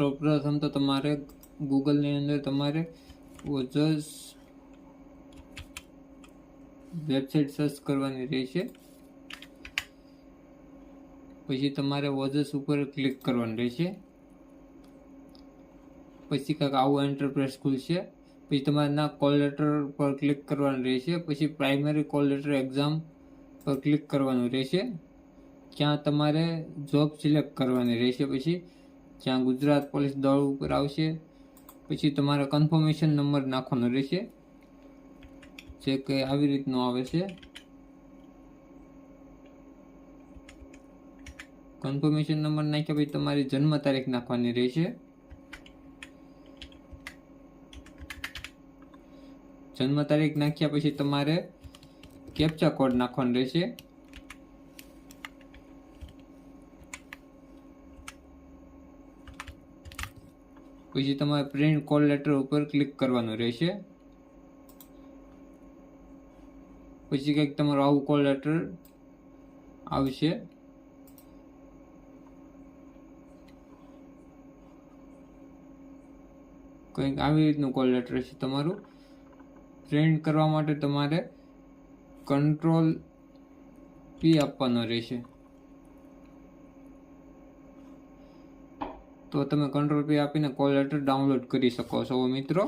સૌપ્રથમ તો તમારે ગૂગલની અંદર તમારે ઓજસ વેબસાઇટ સર્ચ કરવાની રહેશે. પછી તમારે ઓજસ ઉપર ક્લિક કરવાનું રહેશે. પછી કાંઈક આવું એન્ટરપ્રાઇઝ ખુલશે. પછી તમારે ના કોલ લેટર પર ક્લિક કરવાનું રહેશે. પછી પ્રાઇમરી કોલ લેટર એક્ઝામ પર ક્લિક કરવાનું રહેશે. ત્યાં તમારે જોબ સિલેક્ટ કરવાની રહેશે. પછી જ્યાં ગુજરાત પોલીસ દળ ઉપર આવશે. પછી તમારે કન્ફર્મેશન નંબર નાખવાનો રહેશે. જે કે આવી રીતનો આવે છે. કન્ફર્મેશન નંબર નાખ્યા પછી તમારી જન્મ તારીખ નાખવાની રહેશે. જન્મ તારીખ નાખ્યા પછી તમારે કેપ્ચા કોડ નાખવાનો રહેશે. પછી તમારે પ્રિન્ટ કોલ લેટર ઉપર ક્લિક કરવાનું રહેશે. પછી કંઈક તમારું આવું કોલ લેટર આવશે. કંઈક આવી રીતનું કોલ લેટર છે તમારું. પ્રિન્ટ કરવા માટે તમારે કંટ્રોલ પી આપવાનો રહેશે. તો તમે કંટ્રોલ પી આપીને કોલ લેટર ડાઉનલોડ કરી શકો છો મિત્રો.